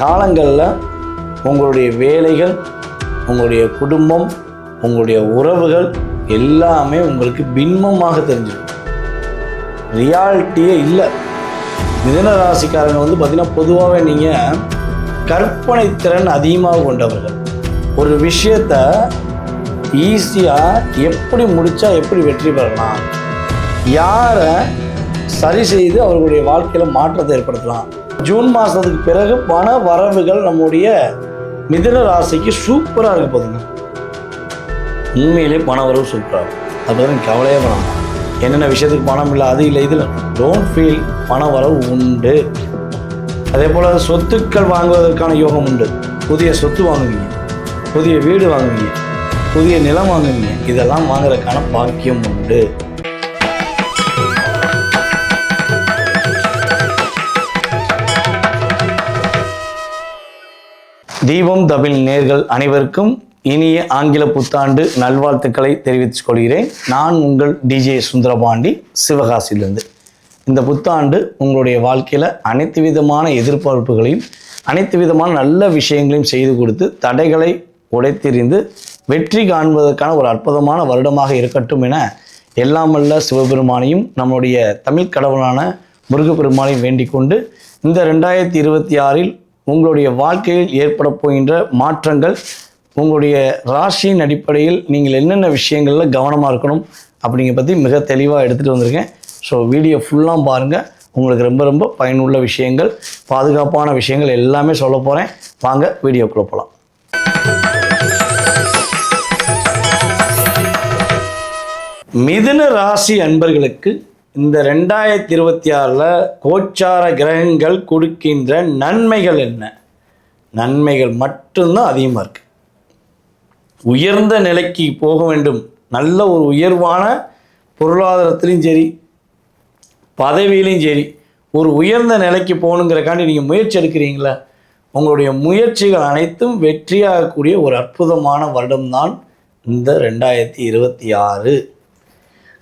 காலங்களில் உங்களுடைய வேலைகள் உங்களுடைய குடும்பம் உங்களுடைய உறவுகள் எல்லாமே உங்களுக்கு பின்மமாக தெரிஞ்சிடும் ரியாலிட்டியே இல்லை. மிதன ராசிக்காரங்க வந்து பார்த்திங்கன்னா பொதுவாகவே நீங்கள் கற்பனை திறன் அதிகமாக கொண்டவர்கள். ஒரு விஷயத்த ஈஸியாக எப்படி முடித்தா எப்படி வெற்றி பெறலாம்? யாரை சரி செய்து அவர்களுடைய வாழ்க்கையில் மாற்றத்தை ஏற்படுத்தலாம்? ஜூன் மாதத்துக்கு பிறகு பண வரவுகள் நம்முடைய மிதுன ராசிக்கு சூப்பராக இருக்க போதுங்க உண்மையிலே பண வரவு சூப்பராக அது வந்து கவலையே பண்ணலாம் என்னென்ன விஷயத்துக்கு பணம் இல்லை அது இல்லை இதில் டோன்ட் ஃபீல் பண வரவு உண்டு. அதே போல் சொத்துக்கள் வாங்குவதற்கான யோகம் உண்டு. புதிய சொத்து வாங்குவீங்க புதிய வீடு வாங்குவீங்க புதிய நிலம் வாங்குவீங்க இதெல்லாம் வாங்குறதுக்கான பாக்கியம் உண்டு. தீபம் தமிழ் நேர்கள் அனைவருக்கும் இனிய ஆங்கில புத்தாண்டு நல்வாழ்த்துக்களை தெரிவித்துக் கொள்கிறேன். நான் உங்கள் டிஜே சுந்தரபாண்டி சிவகாசியிலிருந்து. இந்த புத்தாண்டு உங்களுடைய வாழ்க்கையில் அனைத்து விதமான எதிர்பார்ப்புகளையும் அனைத்து விதமான நல்ல விஷயங்களையும் செய்து கொடுத்து தடைகளை உடைத்தெறிந்து வெற்றி காண்பதற்கான ஒரு அற்புதமான வருடமாக இருக்கட்டும் என எல்லாமல்ல சிவபெருமானையும் நம்முடைய தமிழ் கடவுளான முருகப்பெருமானையும் வேண்டிக் கொண்டு இந்த ரெண்டாயிரத்தி இருபத்தி ஆறில் உங்களுடைய வாழ்க்கையில் ஏற்பட போகின்ற மாற்றங்கள் உங்களுடைய ராசியின் அடிப்படையில் நீங்கள் என்னென்ன விஷயங்களில் கவனமாக இருக்கணும் அப்படிங்கிற பற்றி மிக தெளிவாக எடுத்துகிட்டு வந்திருக்கேன். ஸோ வீடியோ ஃபுல்லாக பாருங்கள் உங்களுக்கு ரொம்ப ரொம்ப பயனுள்ள விஷயங்கள் பாதுகாப்பான விஷயங்கள் எல்லாமே சொல்ல போகிறேன் வாங்க வீடியோக்குள்ளே போகலாம் மிதுன ராசி அன்பர்களுக்கு இந்த ரெண்டாயிரத்தி இருபத்தி ஆறில் கோச்சார கிரகங்கள் கொடுக்கின்ற நன்மைகள் என்ன? நன்மைகள் மட்டும்தான் அதிகமாக இருக்குது உயர்ந்த நிலைக்கு போக வேண்டும். நல்ல ஒரு உயர்வான பொருளாதாரத்திலையும் சரி பதவியிலையும் சரி ஒரு உயர்ந்த நிலைக்கு போகணுங்கிறக்காண்டி நீங்கள் முயற்சி எடுக்கிறீங்களா உங்களுடைய முயற்சிகள் அனைத்தும் வெற்றியாகக்கூடிய ஒரு அற்புதமான வருடம்தான் இந்த ரெண்டாயிரத்தி இருபத்தி ஆறு.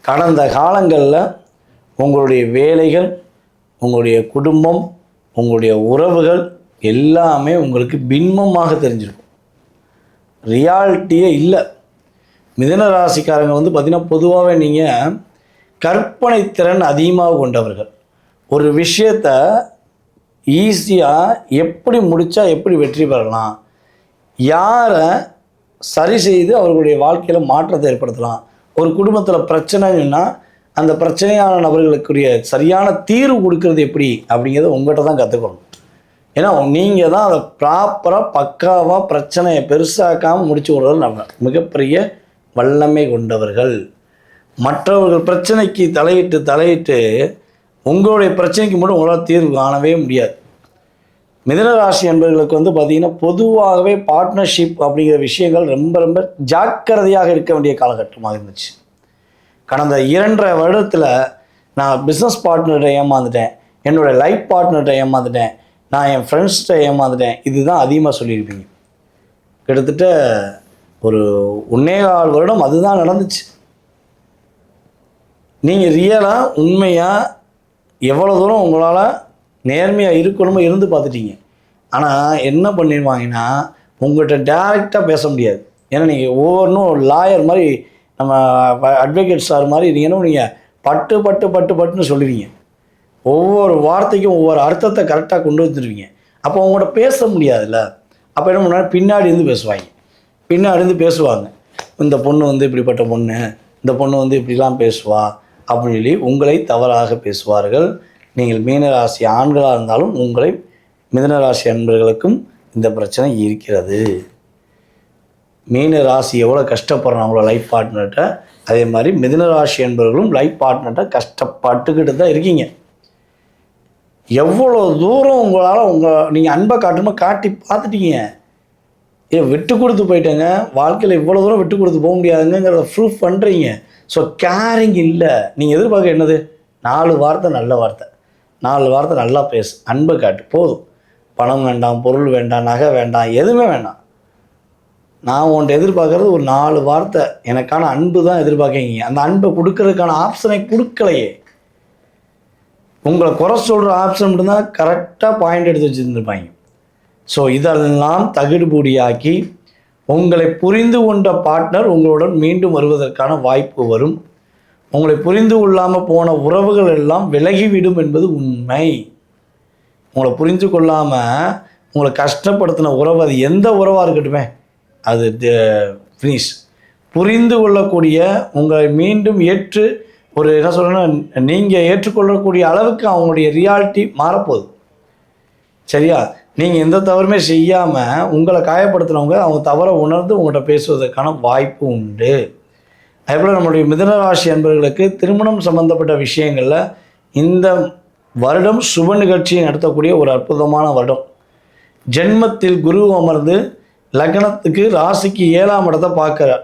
கடந்த காலங்களில் உங்களுடைய வேலைகள் உங்களுடைய குடும்பம் உங்களுடைய உறவுகள் எல்லாமே உங்களுக்கு பின்மமாக தெரிஞ்சிருக்கும். ரியாலிட்டியே இல்லை. மிதன ராசிக்காரங்க வந்து பார்த்திங்கன்னா பொதுவாகவே நீங்கள் கற்பனை திறன் அதிகமாக கொண்டவர்கள். ஒரு விஷயத்த ஈஸியாக எப்படி முடித்தா எப்படி வெற்றி பெறலாம்? யாரை சரி செய்து அவர்களுடைய வாழ்க்கையில் மாற்றத்தை ஏற்படுத்தலாம்? ஒரு குடும்பத்தில் பிரச்சனைன்னா அந்த பிரச்சனையான நபர்களுக்குரிய சரியான தீர்வு கொடுக்கறது எப்படி அப்படிங்கிறத உங்கள்கிட்ட தான் கற்றுக்கணும் ஏன்னா நீங்கள் தான் அதை ப்ராப்பராக பக்காவாக பிரச்சனையை பெருசாக்காமல் முடிச்சு விடுறது நம்ம மிகப்பெரிய வல்லமை கொண்டவர்கள். மற்றவர்கள் பிரச்சனைக்கு தலையிட்டு தலையிட்டு உங்களுடைய பிரச்சனைக்கு மட்டும் உங்களால் தீர்வு காணவே முடியாது. மிதனராசி என்பவர்களுக்கு வந்து பார்த்திங்கன்னா பொதுவாகவே பார்ட்னர்ஷிப் அப்படிங்கிற விஷயங்கள் ரொம்ப ரொம்ப ஜாக்கிரதையாக இருக்க வேண்டிய காலகட்டமாக இருந்துச்சு. கடந்த இரண்டரை வருடத்தில் நான் பிஸ்னஸ் பார்ட்னர்கிட்ட ஏமாந்துட்டேன். என்னோடய லைஃப் பார்ட்னர்கிட்ட ஏமாந்துட்டேன். நான் என் ஃப்ரெண்ட்ஸ்கிட்ட ஏமாந்துட்டேன். இதுதான் அதிகமாக சொல்லியிருப்பீங்க. கிட்டத்தட்ட ஒரு ஒன்னே கால் வருடம் அதுதான் நடந்துச்சு. நீங்கள் ரியலாக உண்மையாக எவ்வளோ தூரம் உங்களால் நேர்மையாக இருக்கணுமோ இருந்து பார்த்துட்டீங்க. ஆனால் என்ன பண்ணிடுவாங்கன்னா உங்கள்கிட்ட டேரெக்டாக பேச முடியாது. ஏன்னா நீங்கள் ஒவ்வொன்றும் லாயர் மாதிரி நம்ம அட்வொகேட் சார் மாதிரி நீங்கள் என்ன நீங்கள் பட்டு பட்டு பட்டு பட்டுன்னு சொல்லுவீங்க. ஒவ்வொரு வார்த்தைக்கும் ஒவ்வொரு அர்த்தத்தை கரெக்டாக கொண்டு வந்துடுவீங்க அப்போ உங்கள்கிட்ட பேச முடியாதுல்ல? அப்போ என்ன பண்ணுவாங்க? பின்னாடி இருந்து பேசுவாங்க. பின்னாடி இருந்து பேசுவாங்க. இந்த பொண்ணு வந்து இப்படிப்பட்ட பொண்ணு. இந்த பொண்ணு வந்து இப்படிலாம் பேசுவா அப்படின்னு சொல்லி உங்களை தவறாக பேசுவார்கள். நீங்கள் மீனராசி ஆண்களாக இருந்தாலும் உங்களை மிதனராசி அன்பர்களுக்கும் இந்த பிரச்சனை இருக்கிறது. மீன ராசி எவ்வளோ கஷ்டப்படுறோம் அவ்வளோ லைஃப் பார்ட்னர்கிட்ட அதே மாதிரி மிதுன ராசி என்பவர்களும் லைஃப் பார்ட்னர்கிட்ட கஷ்டப்பட்டுக்கிட்டு தான் இருக்கீங்க. எவ்வளோ தூரம் உங்களால் உங்கள் நீங்கள் அன்பை காட்டணுமோ காட்டி பார்த்துட்டீங்க. ஏ விட்டு கொடுத்து போயிட்டேங்க. வாழ்க்கையில் இவ்வளோ தூரம் விட்டு கொடுத்து போக முடியாதுங்கிறத ப்ரூஃப் பண்ணுறீங்க ஸோ கேரிங் இல்லை. நீங்கள் எதிர்பார்க்க என்னது? நாலு வார்த்தை நல்ல வார்த்தை. நாலு வார்த்தை நல்லா பேசு. அன்பை காட்டு. போதும். பணம் வேண்டாம் பொருள் வேண்டாம் நகை வேண்டாம் எதுவுமே வேண்டாம். நான் உன்ட்ட எதிர்பார்க்கறது ஒரு நாலு வார்த்தை. எனக்கான அன்பு தான் எதிர்பார்க்கீங்க அந்த அன்பை கொடுக்கறதுக்கான ஆப்ஷனை கொடுக்கலையே. உங்களை குறை சொல்கிற ஆப்ஷன் மட்டும்தான் கரெக்டாக பாயிண்ட் எடுத்து வச்சுருந்துருப்பாங்க. ஸோ இதெல்லாம் தகுடுபூடியாக்கி உங்களை புரிந்து கொண்ட பார்ட்னர் உங்களுடன் மீண்டும் வருவதற்கான வாய்ப்பு வரும். உங்களை புரிந்து கொள்ளாமல் போன உறவுகள் எல்லாம் விலகிவிடும் என்பது உண்மை. உங்களை புரிந்து கொள்ளாமல் உங்களை கஷ்டப்படுத்தின உறவு அது எந்த உறவாக இருக்கட்டுமே. அது ஃபினிஷ் புரிந்து கொள்ளக்கூடிய உங்களை மீண்டும் ஏற்று ஒரு என்ன சொல்கிறேன்னா நீங்கள் ஏற்றுக்கொள்ளக்கூடிய அளவுக்கு அவங்களுடைய ரியாலிட்டி மாறப்போகுது. சரியா? நீங்கள் எந்த தவறுமே செய்யாமல் உங்களை காயப்படுத்துகிறவங்க அவங்க தவறை உணர்ந்து உங்கள்கிட்ட பேசுவதற்கான வாய்ப்பு உண்டு. அதேபோல் நம்மளுடைய மிதனராசி அன்பர்களுக்கு திருமணம் சம்பந்தப்பட்ட விஷயங்களில் இந்த வருடம் சுப நிகழ்ச்சியை நடத்தக்கூடிய ஒரு அற்புதமான வருடம். ஜென்மத்தில் குரு அமர்ந்து லக்னத்துக்கு ராசிக்கு ஏழாம் இடத்தை பார்க்குறார்.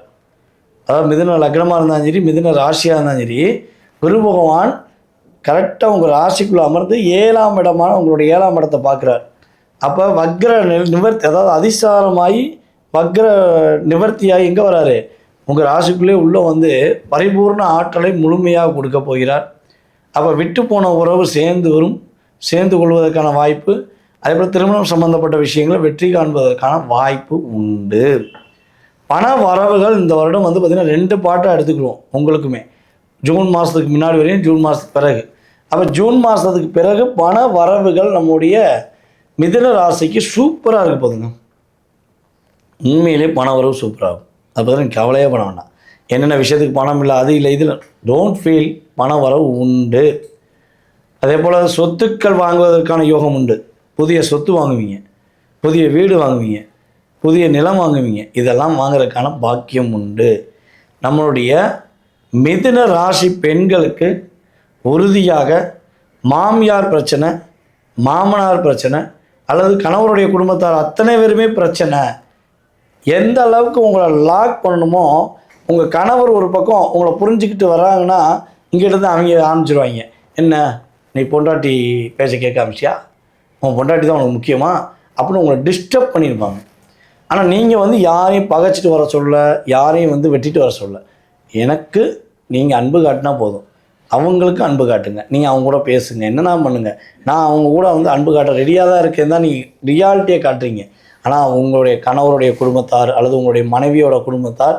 அதாவது மிதுன லக்னமாக இருந்தாலும் சரி மிதுன ராசியாக இருந்தாலும் சரி குரு பகவான் கரெக்டாக உங்கள் ராசிக்குள்ளே அமர்ந்து ஏழாம் இடமான உங்களுடைய ஏழாம் இடத்தை பார்க்குறார். அப்போ வக்ர நி- நிவர்த்தி அதாவது அதிசாரமாகி வக்ர நிவர்த்தியாகி எங்கே வராரு? உங்கள் ராசிக்குள்ளே உள்ளே வந்து பரிபூர்ண ஆற்றலை முழுமையாக கொடுக்க போகிறார். அப்போ விட்டு போன உறவு சேர்ந்து வரும் சேர்ந்து கொள்வதற்கான வாய்ப்பு அதேபோல் திருமணம் சம்பந்தப்பட்ட விஷயங்களை வெற்றி காண்பதற்கான வாய்ப்பு உண்டு. பண வரவுகள் இந்த வருடம் வந்து பார்த்திங்கன்னா ரெண்டு பாட்டாக எடுத்துக்கிடுவோம் உங்களுக்குமே. ஜூன் மாதத்துக்கு முன்னாடி வரையும் ஜூன் மாதத்துக்கு பிறகு. அப்போ ஜூன் மாதத்துக்கு பிறகு பண வரவுகள் நம்முடைய மிதன ராசிக்கு சூப்பராக இருக்க போதுங்க உண்மையிலே பண வரவு சூப்பராகும். அதை பற்றி நீங்க கவலையே பண்ண வேண்டாம். என்னென்ன விஷயத்துக்கு பணம் இல்லை அது இல்லை இதில் டோன்ட் ஃபீல் பண வரவு உண்டு. அதே போல் சொத்துக்கள் வாங்குவதற்கான யோகம் உண்டு. புதிய சொத்து வாங்குவீங்க புதிய வீடு வாங்குவீங்க புதிய நிலம் வாங்குவீங்க. இதெல்லாம் வாங்குறதுக்கான பாக்கியம் உண்டு. நம்மளுடைய மிதுன ராசி பெண்களுக்கு உறுதியாக மாமியார் பிரச்சனை மாமனார் பிரச்சனை அல்லது கணவருடைய குடும்பத்தார் அத்தனை பேருமே பிரச்சனை. எந்த அளவுக்கு உங்களை லாக் பண்ணணுமோ உங்கள் கணவர் ஒரு பக்கம் உங்களை புரிஞ்சுக்கிட்டு வர்றாங்கன்னா இங்கிருந்து அவங்க ஆரம்பிச்சிருவாங்க. என்ன நீ பொண்டாட்டி பேச கேட்க ஆரம்பிச்சியா உன் பொண்டாட்டி தான் உனக்கு முக்கியமாக அப்படின்னு உங்களை டிஸ்டர்ப் பண்ணியிருப்பாங்க. ஆனால் நீங்கள் வந்து யாரையும் பகைச்சிட்டு வர சொல்ல யாரையும் வந்து வெட்டிட்டு வர சொல்ல எனக்கு நீங்கள் அன்பு காட்டினா போதும். அவங்களுக்கு அன்பு காட்டுங்க. நீங்கள் அவங்க கூட பேசுங்க. என்னென்ன பண்ணுங்கள் நான் அவங்க கூட வந்து அன்பு காட்ட ரெடியாக தான் இருக்கேன் தான் நீங்கள் ரியாலிட்டியை காட்டுறீங்க. ஆனால் உங்களுடைய கணவருடைய குடும்பத்தார் அல்லது உங்களுடைய மனைவியோட குடும்பத்தார்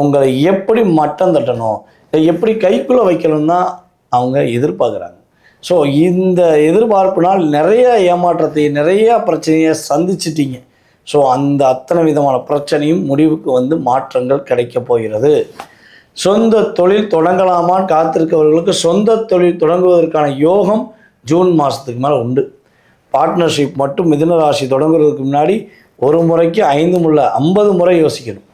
உங்களை எப்படி மட்டம் தட்டணும்? இல்லை எப்படி கைக்குள்ளே வைக்கணும்னு தான் அவங்க எதிர்பார்க்குறாங்க. ஸோ இந்த எதிர்பார்ப்பினால் நிறைய ஏமாற்றத்தை நிறைய பிரச்சனையை சந்திச்சிட்டீங்க. ஸோ அந்த அத்தனை விதமான பிரச்சனையும் முடிவுக்கு வந்து மாற்றங்கள் கிடைக்க போகிறது. சொந்த தொழில் தொடங்கலாமான்னு காத்திருக்கவர்களுக்கு சொந்த தொழில் தொடங்குவதற்கான யோகம் ஜூன் மாதத்துக்கு மேலே உண்டு. பார்ட்னர்ஷிப் மட்டும் மிதுன ராசி தொடங்குறதுக்கு முன்னாடி ஒரு முறைக்கு ஐந்து முள்ள ஐம்பது முறை யோசிக்கணும்.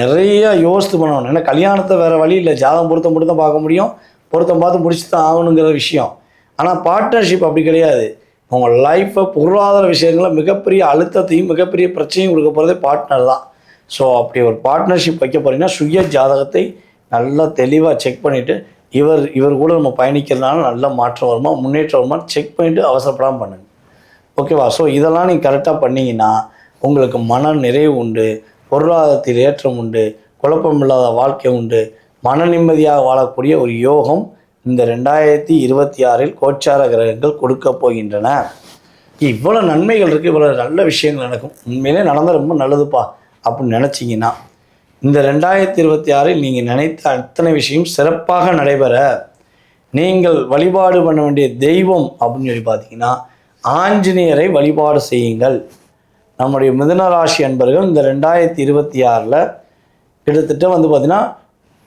நிறைய யோசித்து பண்ணணும். ஏன்னா கல்யாணத்தை வேறு வழி இல்லை. ஜாதகம் பொருத்தம் மட்டும் தான் பார்க்க முடியும். பொருத்தம் பார்த்து முடிச்சு தான் ஆகணுங்கிற விஷயம். ஆனால் பார்ட்னர்ஷிப் அப்படி கிடையாது. உங்கள் லைஃப்பை பொருளாதார விஷயங்களில் மிகப்பெரிய அழுத்தத்தையும் மிகப்பெரிய பிரச்சனையும் கொடுக்க போகிறதே பார்ட்னர் தான். ஸோ அப்படி ஒரு பார்ட்னர்ஷிப் வைக்க போகிறீங்கன்னா சுய ஜாதகத்தை நல்லா தெளிவாக செக் பண்ணிவிட்டு இவர் இவர் கூட நம்ம பயணிக்கிறதுனால நல்ல மாற்றம் வருமா முன்னேற்றம் வருமா செக் பண்ணிவிட்டு அவசரப்படாமல் பண்ணுங்க. ஓகேவா ஸோ இதெல்லாம் நீங்கள் கரெக்டாக பண்ணிங்கன்னா உங்களுக்கு மன நிறைவு உண்டு பொருளாதாரத்தில் ஏற்றம் உண்டு குழப்பம் இல்லாத வாழ்க்கை உண்டு மன நிம்மதியாக வாழக்கூடிய ஒரு யோகம் இந்த ரெண்டாயிரத்தி இருபத்தி ஆறில் கோச்சார கிரகங்கள் கொடுக்க போகின்றன. இவ்வளோ நன்மைகள் இருக்குது இவ்வளோ நல்ல விஷயங்கள் நடக்கும். உண்மையிலே நடந்தால் ரொம்ப நல்லதுப்பா அப்படின்னு நினச்சிங்கன்னா இந்த ரெண்டாயிரத்தி இருபத்தி ஆறில் நீங்கள் நினைத்த அத்தனை விஷயம் சிறப்பாக நடைபெற நீங்கள் வழிபாடு பண்ண வேண்டிய தெய்வம் அப்படின்னு சொல்லி பார்த்தீங்கன்னா ஆஞ்சநேயரை வழிபாடு செய்யுங்கள். நம்முடைய மிதனராசி அன்பர்கள் இந்த ரெண்டாயிரத்தி இருபத்தி ஆறில் கிட்டத்தட்ட வந்து பார்த்திங்கன்னா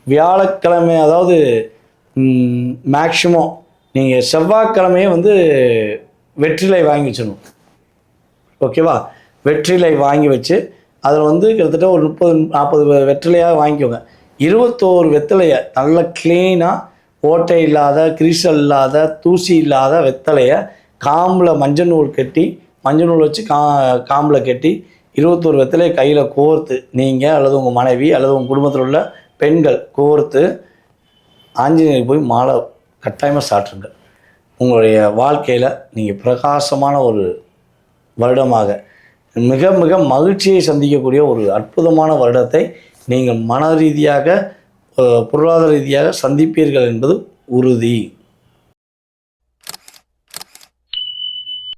வியாழக்கிழமை அதாவது மேக்சிமம் நீங்கள் செவ்வாய்க்கிழமையே வந்து வெற்றிலை வாங்கி வச்சிடணும். ஓகேவா வெற்றிலை வாங்கி வச்சு அதில் வந்து கிட்டத்தட்ட ஒரு முப்பது நாற்பது வெற்றிலையாக வாங்கிக்கோங்க. இருபத்தோரு வெத்தலையை நல்ல க்ளீனாக ஓட்டை இல்லாத கிரீசல் இல்லாத தூசி இல்லாத வெத்தலையை காம்பில் மஞ்சள் நூல் கட்டி மஞ்சள் நூல் வச்சு கா காம்பில் கட்டி இருபத்தோரு வெத்தலையை கையில் கோர்த்து நீங்கள் அல்லது உங்கள் மனைவி அல்லது உங்கள் குடும்பத்தில் உள்ள பெண்கள் கோர்த்து ஆஞ்சநேயர் போய் மாலை கட்டாயமாக சாட்டுருங்க உங்களுடைய வாழ்க்கையில் நீங்கள் பிரகாசமான ஒரு வருடமாக மிக மிக மகிழ்ச்சியை சந்திக்கக்கூடிய ஒரு அற்புதமான வருடத்தை நீங்கள் மன ரீதியாக பொருளாதார ரீதியாக சந்திப்பீர்கள் என்பது உறுதி.